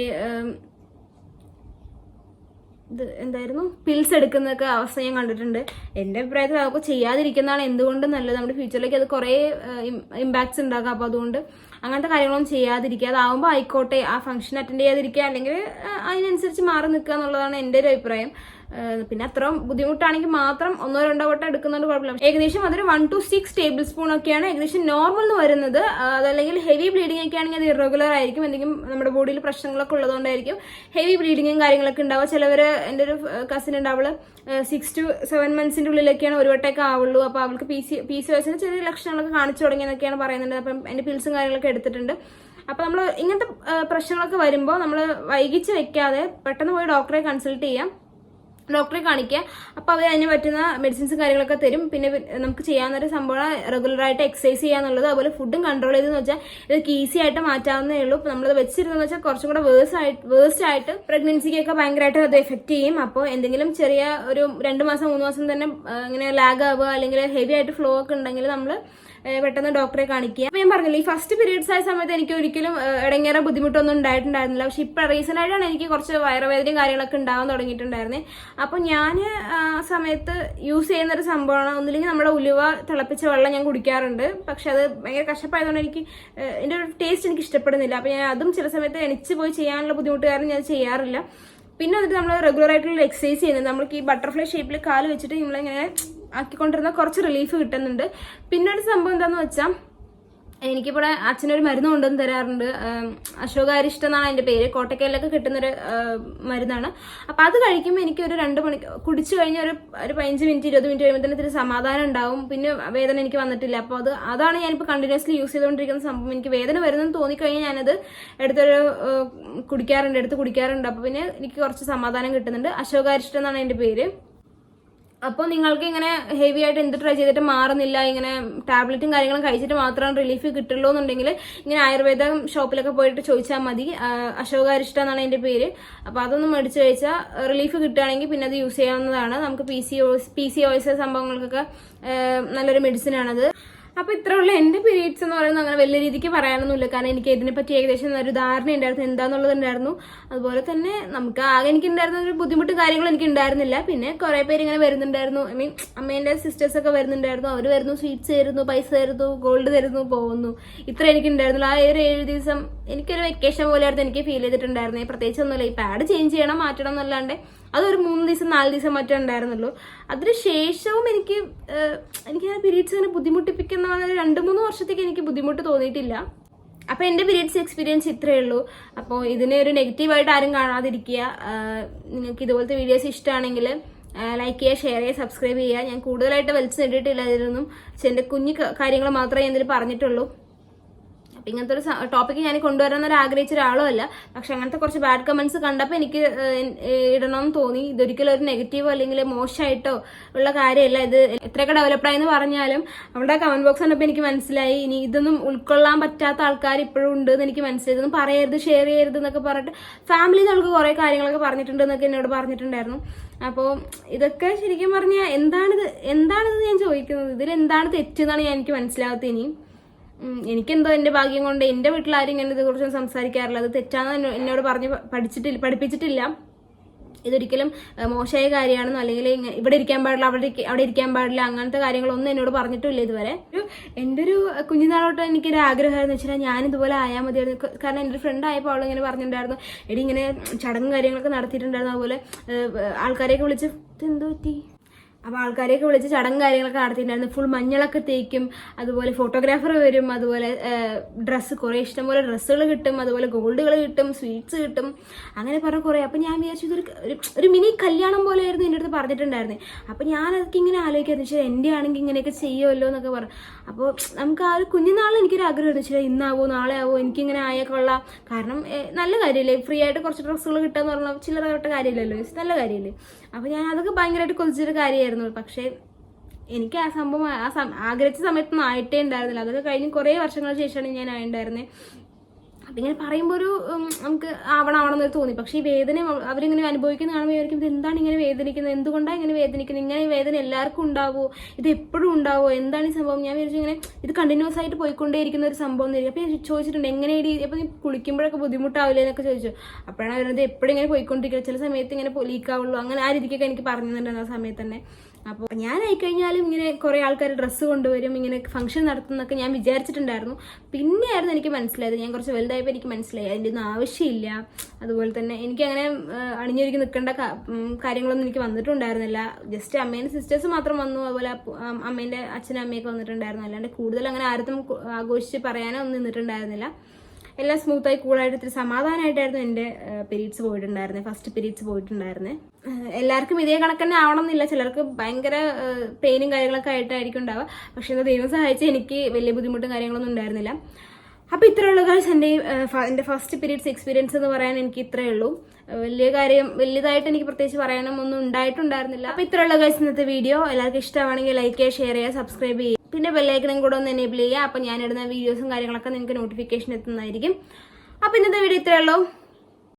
ഇത് എന്തായിരുന്നു? പിൽസ് എടുക്കുന്നൊക്കെ അവസ്ഥ ഞാൻ കണ്ടിട്ടുണ്ട്. എന്റെ അഭിപ്രായത്തിൽ അതൊക്കെ ചെയ്യാതിരിക്കുന്നതാണ് എന്തുകൊണ്ടും നല്ലത്? നമ്മുടെ ഫ്യൂച്ചറിലേക്ക് അത് കുറേ ഇമ്പാക്ട്സ് ഉണ്ടാക്കാം അപ്പോൾ അതുകൊണ്ട് അങ്ങനത്തെ കാര്യങ്ങളൊന്നും ചെയ്യാതിരിക്കുക. അതാവുമ്പോൾ ആയിക്കോട്ടെ ആ ഫംഗ്ഷൻ അറ്റൻഡ് ചെയ്യാതിരിക്കുക അല്ലെങ്കിൽ അതിനനുസരിച്ച് മാറി നിൽക്കുക എന്നുള്ളതാണ് എന്റെ ഒരു അഭിപ്രായം. പിന്നെ അത്ര ബുദ്ധിമുട്ടാണെങ്കിൽ മാത്രം ഒന്നോ രണ്ടോ വട്ടം എടുക്കുന്നതുകൊണ്ട് കുഴപ്പമില്ല. ഏകദേശം അതൊരു one to six tablespoon ഒക്കെയാണ്. ഏകദേശം നോർമൽ എന്ന് വരുന്നത്. അതല്ലെങ്കിൽ ഹെവി ബ്ലീഡിംഗ് ഒക്കെ ആണെങ്കിൽ അത് ഇറഗുലർ ആയിരിക്കും. എന്തെങ്കിലും നമ്മുടെ ബോഡിയിൽ പ്രശ്നങ്ങളൊക്കെ ഉള്ളതുകൊണ്ടായിരിക്കും ഹെവി ബ്ലീഡിങ്ങും കാര്യങ്ങളൊക്കെ ഉണ്ടാവുക. ചിലവർ എന്റെ ഒരു കസിൻ ഉണ്ട്. അവൾ സിക്സ് ടു സെവൻ മന്ത്സിന്റെ ഉള്ളിലൊക്കെയാണ് ഒരു വട്ടമൊക്കെ ആവുള്ളൂ. അപ്പോൾ അവൾക്ക് പി സി പി സി വയസ്സിന് ചെറിയ ലക്ഷണങ്ങളൊക്കെ കാണിച്ചു തുടങ്ങിയെന്നൊക്കെയാണ് പറയുന്നത്. അപ്പം എന്റെ പിൽസും കാര്യങ്ങളൊക്കെ എടുത്തിട്ടുണ്ട്. അപ്പോൾ നമ്മൾ ഇങ്ങനത്തെ പ്രശ്നങ്ങളൊക്കെ വരുമ്പോൾ നമ്മൾ വൈകിച്ച് വെക്കാതെ പെട്ടെന്ന് പോയി ഡോക്ടറെ കൺസൾട്ട് ചെയ്യാം. ഡോക്ടറെ കാണിക്കുക. അപ്പോൾ അവർ അതിന് പറ്റുന്ന മെഡിസിൻസും കാര്യങ്ങളൊക്കെ തരും. പിന്നെ നമുക്ക് ചെയ്യാവുന്ന ഒരു സംഭവം റെഗുലറായിട്ട് എക്സസൈസ് ചെയ്യാന്നുള്ളത് അതുപോലെ ഫുഡും കൺട്രോൾ ചെയ്തെന്ന് വെച്ചാൽ ഇതൊക്കെ ഈസി ആയിട്ട് മാറ്റാവുന്നേ ഉള്ളൂ. നമ്മൾ നമ്മളത് വെച്ചിരുന്നെന്ന് വെച്ചാൽ കുറച്ചും കൂടെ വേഴ്സ് ആയിട്ട് വേഴ്സ്റ്റ് ആയിട്ട് പ്രഗ്നൻസിക്കൊക്കെ ഭയങ്കരമായിട്ട് അത് എഫക്ട് ചെയ്യും. അപ്പോൾ എന്തെങ്കിലും ചെറിയ ഒരു രണ്ട് മാസം മൂന്ന് മാസം തന്നെ ഇങ്ങനെ ലാഗ് ആവുക അല്ലെങ്കിൽ ഹെവി ആയിട്ട് ഫ്ലോ ഒക്കെ ഉണ്ടെങ്കിൽ നമ്മൾ പെട്ടെന്ന് ഡോക്ടറെ കാണിക്കുക. അപ്പൊ ഞാൻ പറഞ്ഞില്ല ഈ ഫസ്റ്റ് പീരീഡ്സ് ആയ സമയത്ത് എനിക്ക് ഒരിക്കലും ഇടങ്ങേറെ ബുദ്ധിമുട്ടൊന്നും ഉണ്ടായിട്ടുണ്ടായിരുന്നില്ല. പക്ഷെ ഇപ്പൊ റീസെന്റ് ആയിട്ടാണ് എനിക്ക് കുറച്ച് വയറുവേദനയും കാര്യങ്ങളൊക്കെ ഉണ്ടാവാൻ തുടങ്ങിയിട്ടുണ്ടായിരുന്നേ. അപ്പൊ ഞാൻ ആ സമയത്ത് യൂസ് ചെയ്യുന്ന ഒരു സംഭവമാണ്. ഒന്നില്ലെങ്കിൽ നമ്മുടെ ഉലുവ തിളപ്പിച്ച വെള്ളം ഞാൻ കുടിക്കാറുണ്ട്. പക്ഷെ അത് ഭയങ്കര കഷ്ടപ്പായതുകൊണ്ട് എനിക്ക് എന്റെ ഒരു ടേസ്റ്റ് എനിക്ക് ഇഷ്ടപ്പെടുന്നില്ല. അപ്പൊ ഞാൻ അതും ചില സമയത്ത് എണിച്ച് പോയി ചെയ്യാനുള്ള ബുദ്ധിമുട്ട് കാരണം ഞാൻ ചെയ്യാറില്ല. പിന്നെ എന്നിട്ട് നമ്മൾ റെഗുലർ ആയിട്ടുള്ള എക്സസൈസ് ചെയ്യുന്നത്. നമ്മൾക്ക് ഈ ബട്ടർഫ്ലൈ ഷേപ്പിൽ കാൽ വെച്ചിട്ട് നമ്മളിങ്ങനെ ആക്കിക്കൊണ്ടിരുന്ന കുറച്ച് റിലീഫ് കിട്ടുന്നുണ്ട്. പിന്നെ ഒരു സംഭവം എന്താണെന്ന് വെച്ചാൽ എനിക്കിവിടെ അച്ഛനൊരു മരുന്ന് കൊണ്ടുവന്ന് തരാറുണ്ട്. അശോകാരിഷ്ടം എന്നാണ് അതിന്റെ പേര്. കോട്ടക്കയിലൊക്കെ കിട്ടുന്നൊരു മരുന്നാണ്. അപ്പോൾ അത് കഴിക്കുമ്പോൾ എനിക്ക് ഒരു രണ്ട് മണി കുടിച്ചു കഴിഞ്ഞാൽ ഒരു ഒരു പതിനഞ്ച് മിനിറ്റ് ഇരുപത് മിനിറ്റ് കഴിയുമ്പോൾ തന്നെ ഇത്തിരി സമാധാനം ഉണ്ടാവും. പിന്നെ വേദന എനിക്ക് വന്നിട്ടില്ല. അപ്പോൾ അത് അതാണ് ഞാനിപ്പോൾ കണ്ടിന്യൂസ്ലി യൂസ് ചെയ്തുകൊണ്ടിരിക്കുന്ന സംഭവം. എനിക്ക് വേദന വരുന്നെന്ന് തോന്നിക്കഴിഞ്ഞാൽ ഞാനത് എടുത്തൊരു കുടിക്കാറുണ്ട് എടുത്ത് കുടിക്കാറുണ്ട്. അപ്പോൾ പിന്നെ എനിക്ക് കുറച്ച് സമാധാനം കിട്ടുന്നുണ്ട്. അശോകാരിഷ്ടം എന്നാണ് അതിന്റെ പേര്. അപ്പോൾ നിങ്ങൾക്ക് ഇങ്ങനെ ഹെവി ആയിട്ട് എന്ത് ട്രൈ ചെയ്തിട്ട് മാറുന്നില്ല ഇങ്ങനെ ടാബ്ലറ്റും കാര്യങ്ങളും കഴിച്ചിട്ട് മാത്രമാണ് റിലീഫ് കിട്ടുള്ളൂ എന്നുണ്ടെങ്കിൽ ഇങ്ങനെ ആയുർവേദ ഷോപ്പിലൊക്കെ പോയിട്ട് ചോദിച്ചാൽ മതി. അശോക അശോകാരിഷ്ട എന്നാണ് എന്റെ പേര്. അപ്പോൾ അതൊന്ന് മേടിച്ച് കഴിച്ചാൽ റിലീഫ് കിട്ടുകയാണെങ്കിൽ പിന്നെ അത് യൂസ് ചെയ്യാവുന്നതാണ്. നമുക്ക് P C P C O S സംഭവങ്ങൾക്കൊക്കെ നല്ലൊരു മെഡിസിൻ ആണത് അപ്പൊ ഇത്രയുള്ള എന്റെ പീരീഡ്സ് എന്ന് പറയുന്നത് അങ്ങനെ വലിയ രീതിക്ക് പറയാനൊന്നുമില്ല. കാരണം എനിക്ക് ഇതിനെപ്പറ്റി ഏകദേശം ഒരു ധാരണ ഉണ്ടായിരുന്നു. എന്താന്നുള്ളത് ഉണ്ടായിരുന്നു. അതുപോലെ തന്നെ നമുക്ക് ആകെ എനിക്ക് ഉണ്ടായിരുന്ന ഒരു ബുദ്ധിമുട്ട് കാര്യങ്ങളും എനിക്ക് ഉണ്ടായിരുന്നില്ല. പിന്നെ കുറെ പേര് ഇങ്ങനെ വരുന്നുണ്ടായിരുന്നു. ഐ മീൻ സിസ്റ്റേഴ്സ് ഒക്കെ വരുന്നുണ്ടായിരുന്നു. അവർ വരുന്നു സ്വീറ്റ്സ് തരുന്നു പൈസ തരുന്നു ഗോൾഡ് തരുന്നു പോകുന്നു. ഇത്ര എനിക്ക് ഉണ്ടായിരുന്നില്ല ആ ഒരു ഏഴ് ദിവസം എനിക്കൊരു വെക്കേഷൻ പോലെ പോലെയായിരുന്നു എനിക്ക് ഫീൽ ചെയ്തിട്ടുണ്ടായിരുന്നത് പ്രത്യേകിച്ച് ഒന്നുമില്ല. ഈ പാഡ് ചേഞ്ച് ചെയ്യണം മാറ്റണം എന്നല്ലാണ്ട് അതൊരു മൂന്ന് ദിവസം നാല് ദിവസം മറ്റേ ഉണ്ടായിരുന്നുള്ളൂ. അതിനുശേഷവും എനിക്ക് എനിക്ക് ആ പീരീഡ്സ് ഇങ്ങനെ ബുദ്ധിമുട്ടിപ്പിക്കുന്ന രണ്ട് മൂന്ന് വർഷത്തേക്ക് എനിക്ക് ബുദ്ധിമുട്ട് തോന്നിയിട്ടില്ല. അപ്പോൾ എന്റെ പീരീഡ്സ് എക്സ്പീരിയൻസ് ഇത്രയേ ഉള്ളൂ. അപ്പോൾ ഇതിനെ ഒരു നെഗറ്റീവായിട്ട് ആരും കാണാതിരിക്കുക. നിങ്ങൾക്ക് ഇതുപോലത്തെ വീഡിയോസ് ഇഷ്ടമാണെങ്കിൽ ലൈക്ക് ചെയ്യുക ഷെയർ ചെയ്യുക സബ്സ്ക്രൈബ് ചെയ്യുക. ഞാൻ കൂടുതലായിട്ട് വലിച്ചു നേടിയിട്ടില്ല അതിലൊന്നും പക്ഷെ എന്റെ കുഞ്ഞു കാര്യങ്ങൾ മാത്രമേ ഞാൻ ഇതിൽ പറഞ്ഞിട്ടുള്ളൂ. ഇങ്ങനത്തെ ഒരു ടോപ്പിക് ഞാൻ കൊണ്ടുവരാൻ ഒരു ആഗ്രഹിച്ച ഒരാളും അല്ല. പക്ഷെ അങ്ങനത്തെ കുറച്ച് ബാഡ് കമന്റ്സ് കണ്ടപ്പോൾ എനിക്ക് ഇടണമെന്ന് തോന്നി. ഇതൊരിക്കലും ഒരു നെഗറ്റീവോ അല്ലെങ്കിൽ മോശമായിട്ടോ ഉള്ള കാര്യമല്ല. ഇത് എത്രയൊക്കെ ഡെവലപ്ഡായി എന്ന് പറഞ്ഞാലും അവിടെ കമന്റ് ബോക്സ് കണ്ടപ്പോൾ എനിക്ക് മനസ്സിലായി. ഇനി ഇതൊന്നും ഉൾക്കൊള്ളാൻ പറ്റാത്ത ആൾക്കാർ ഇപ്പോഴും ഉണ്ട് എന്ന് എനിക്ക് മനസ്സിലായി. ഇതൊന്നും പറയരുത് ഷെയർ ചെയ്യരുത് എന്നൊക്കെ പറഞ്ഞിട്ട് ഫാമിലി നമുക്ക് കുറെ കാര്യങ്ങളൊക്കെ പറഞ്ഞിട്ടുണ്ട് എന്നൊക്കെ എന്നോട് പറഞ്ഞിട്ടുണ്ടായിരുന്നു. അപ്പോൾ ഇതൊക്കെ ശരിക്കും പറഞ്ഞാൽ എന്താണിത് എന്താണിത് ഞാൻ ചോദിക്കുന്നത്? ഇതിൽ എന്താണ് തെറ്റെന്നാണ് ഞാൻ എനിക്ക് മനസ്സിലാവാത്ത ഇനി. ഉം, എനിക്കെന്തോ എന്റെ ഭാഗ്യം കൊണ്ട് എന്റെ വീട്ടിൽ ആരും ഇങ്ങനെ ഇതേക്കുറിച്ച് സംസാരിക്കാറില്ല. അത് തെറ്റാന്ന് എന്നോട് പറഞ്ഞ് പഠിച്ചിട്ടില്ല പഠിപ്പിച്ചിട്ടില്ല. ഇതൊരിക്കലും മോശമായ കാര്യമാണെന്നോ അല്ലെങ്കിൽ ഇവിടെ ഇരിക്കാൻ പാടില്ല അവിടെ അവിടെ ഇരിക്കാൻ പാടില്ല അങ്ങനത്തെ കാര്യങ്ങളൊന്നും എന്നോട് പറഞ്ഞിട്ടില്ല ഇതുവരെ. ഒരു എന്റെ ഒരു കുഞ്ഞുനാളോട്ട് എനിക്കൊരു ആഗ്രഹമായിരുന്നു. വെച്ചാൽ ഞാൻ ഇതുപോലെ ആയാൽ മതിയായിരുന്നു കാരണം എന്റെ ഒരു ഫ്രണ്ട് ആയപ്പോൾ അവൾ ഇങ്ങനെ പറഞ്ഞിട്ടുണ്ടായിരുന്നു. എടി ഇങ്ങനെ ചടങ്ങും കാര്യങ്ങളൊക്കെ നടത്തിയിട്ടുണ്ടായിരുന്നു. അതുപോലെ ആൾക്കാരെയൊക്കെ വിളിച്ച് എന്തോ പറ്റി? അപ്പോൾ ആൾക്കാരെയൊക്കെ വിളിച്ച് ചടങ്ങ് കാര്യങ്ങളൊക്കെ നടത്തിയിട്ടുണ്ടായിരുന്നു. ഫുൾ മഞ്ഞളൊക്കെ തേക്കും അതുപോലെ ഫോട്ടോഗ്രാഫർ വരും അതുപോലെ ഡ്രസ്സ് കുറേ ഇഷ്ടംപോലെ ഡ്രസ്സുകൾ കിട്ടും അതുപോലെ ഗോൾഡുകൾ കിട്ടും സ്വീറ്റ്സ് കിട്ടും അങ്ങനെ പറഞ്ഞ കുറേ. അപ്പോൾ ഞാൻ വിചാരിച്ചു ഇതൊരു ഒരു- മിനി കല്യാണം പോലെ ആയിരുന്നു എന്റെ അടുത്ത് പറഞ്ഞിട്ടുണ്ടായിരുന്നത് അപ്പോൾ ഞാൻ അതൊക്കെ ഇങ്ങനെ ആലോചിക്കാന്ന് വെച്ചാൽ എന്റെ ആണെങ്കിൽ ഇങ്ങനെയൊക്കെ ചെയ്യുമല്ലോ എന്നൊക്കെ പറഞ്ഞു അപ്പോൾ നമുക്ക് ആ ഒരു കുഞ്ഞുനാളിൽ എനിക്കൊരു ആഗ്രഹം വെച്ചാൽ ഇന്നാവോ നാളെ ആവോ എനിക്കിങ്ങനെ ആയാൽ കൊള്ളാം. കാരണം നല്ല കാര്യമല്ലേ ഫ്രീ ആയിട്ട് കുറച്ച് ഡ്രസ്സുകൾ കിട്ടാന്ന് പറഞ്ഞാൽ ചില്ലറ കാര്യമില്ലല്ലോ നല്ല കാര്യമല്ലേ? അപ്പോൾ ഞാൻ അതൊക്കെ ഭയങ്കരമായിട്ട് കൊതിച്ചൊരു കാര്യമായിരുന്നു പക്ഷേ എനിക്ക് ആ സംഭവം ആ ആഗ്രഹിച്ച സമയത്തൊന്നും ആയിട്ടേ ഉണ്ടായിരുന്നില്ല. അതൊക്കെ കഴിഞ്ഞ് കുറേ വർഷങ്ങൾക്ക് ശേഷമാണ് ഞാൻ ആയിട്ടുണ്ടായിരുന്നത് അപ്പം ഇങ്ങനെ പറയുമ്പോൾ ഒരു നമുക്ക് ആവണം ആവണം തോന്നി. പക്ഷേ ഈ വേദന അവ- അവരിങ്ങനെ അനുഭവിക്കുന്ന കാണുമ്പോൾ വിചാരിക്കും ഇത് എന്താണ് ഇങ്ങനെ വേദനിക്കുന്നത്? എന്തുകൊണ്ടാണ് ഇങ്ങനെ വേദനിക്കുന്നത്? ഇങ്ങനെ വേദന എല്ലാവർക്കും ഉണ്ടാവുമോ ഇത് എപ്പോഴും ഉണ്ടാവുമോ എന്താണ് ഈ സംഭവം? ഞാൻ വിചാരിച്ചു ഇങ്ങനെ ഇത് കണ്ടിന്യൂസ് ആയിട്ട് പോയിക്കൊണ്ടേയിരിക്കുന്ന ഒരു സംഭവം എന്ന് അപ്പോൾ ഞാൻ ചോദിച്ചിട്ടുണ്ട് എങ്ങനെ ഈ അപ്പോൾ നീ കുളിക്കുമ്പോഴൊക്കെ ബുദ്ധിമുട്ടാവില്ലേ എന്നൊക്കെ ചോദിച്ചു. അപ്പോഴാണ് വരുന്നത് എപ്പോഴും ഇങ്ങനെ പോയിക്കൊണ്ടിരിക്കുക. ചില സമയത്ത് ഇങ്ങനെ ലീക്കാവുള്ളൂ അങ്ങനെ ആ രീതിക്കൊക്കെ എനിക്ക് പറഞ്ഞു ആ സമയത്ത് തന്നെ. അപ്പോൾ ഞാൻ ആയിക്കഴിഞ്ഞാലും ഇങ്ങനെ കുറേ ആൾക്കാർ ഡ്രസ്സ് കൊണ്ടുവരും ഇങ്ങനെ ഫംഗ്ഷൻ നടത്തുന്നൊക്കെ ഞാൻ വിചാരിച്ചിട്ടുണ്ടായിരുന്നു. പിന്നെയായിരുന്നു എനിക്ക് മനസ്സിലായത്. ഞാൻ കുറച്ച് വലുതായപ്പോൾ എനിക്ക് മനസ്സിലായി. അതിന്റെ ഒന്നും ആവശ്യമില്ല. അതുപോലെ തന്നെ എനിക്ക് അങ്ങനെ അണിഞ്ഞൊരുക്കി നിൽക്കേണ്ട കാര്യങ്ങളൊന്നും എനിക്ക് വന്നിട്ടുണ്ടായിരുന്നില്ല. ജസ്റ്റ് അമ്മേന്റെ സിസ്റ്റേഴ്സ് മാത്രം വന്നു. അതുപോലെ അമ്മേന്റെ അച്ഛനും അമ്മയൊക്കെ വന്നിട്ടുണ്ടായിരുന്നു. അല്ലാണ്ട് കൂടുതൽ അങ്ങനെ ആർക്കും ആഘോഷിച്ച് പറയാനോ ഒന്നും നിന്നിട്ടുണ്ടായിരുന്നില്ല. എല്ലാം സ്മൂത്തായി കൂളായിട്ട് ഇത്തിരി സമാധാനമായിട്ടായിരുന്നു എന്റെ പീരീഡ്സ് പോയിട്ടുണ്ടായിരുന്നത് ഫസ്റ്റ് പീരീഡ്സ് പോയിട്ടുണ്ടായിരുന്നത് എല്ലാവർക്കും ഇതേ കണക്ക് തന്നെ ആവണം എന്നില്ല ചിലർക്ക് ഭയങ്കര പെയിനും കാര്യങ്ങളൊക്കെ ആയിട്ടായിരിക്കും ഉണ്ടാവുക. പക്ഷെ എന്താ ദൈവം സഹായിച്ച് എനിക്ക് വലിയ ബുദ്ധിമുട്ടും കാര്യങ്ങളൊന്നും ഉണ്ടായിരുന്നില്ല. അപ്പോൾ ഇത്രയുള്ള കാഴ്ച എന്റെ എന്റെ ഫസ്റ്റ് പീരീഡ്സ് എക്സ്പീരിയൻസ് എന്ന് പറയാൻ എനിക്ക് ഇത്രയേ ഉള്ളൂ. വലിയ കാര്യം വലിയതായിട്ട് എനിക്ക് പ്രത്യേകിച്ച് പറയാനും ഒന്നും ഉണ്ടായിട്ടുണ്ടായിരുന്നില്ല അപ്പോൾ ഇത്രയുള്ള കാഴ്ച ഇന്നത്തെ വീഡിയോ എല്ലാവർക്കും ഇഷ്ടമാണെങ്കിൽ ലൈക്ക് ചെയ്യുക ഷെയർ ചെയ്യുക സബ്സ്ക്രൈബ് ചെയ്യുക. പിന്നെ ബെല്ലൈക്കണും കൂടെ ഒന്ന് എനേബിൾ ചെയ്യുക. അപ്പോൾ ഞാനിടുന്ന വീഡിയോസും കാര്യങ്ങളൊക്കെ നിങ്ങൾക്ക് നോട്ടിഫിക്കേഷൻ എത്തുന്നതായിരിക്കും. അപ്പോൾ ഇന്നത്തെ വീഡിയോ ഇത്രയേ ഉള്ളൂ.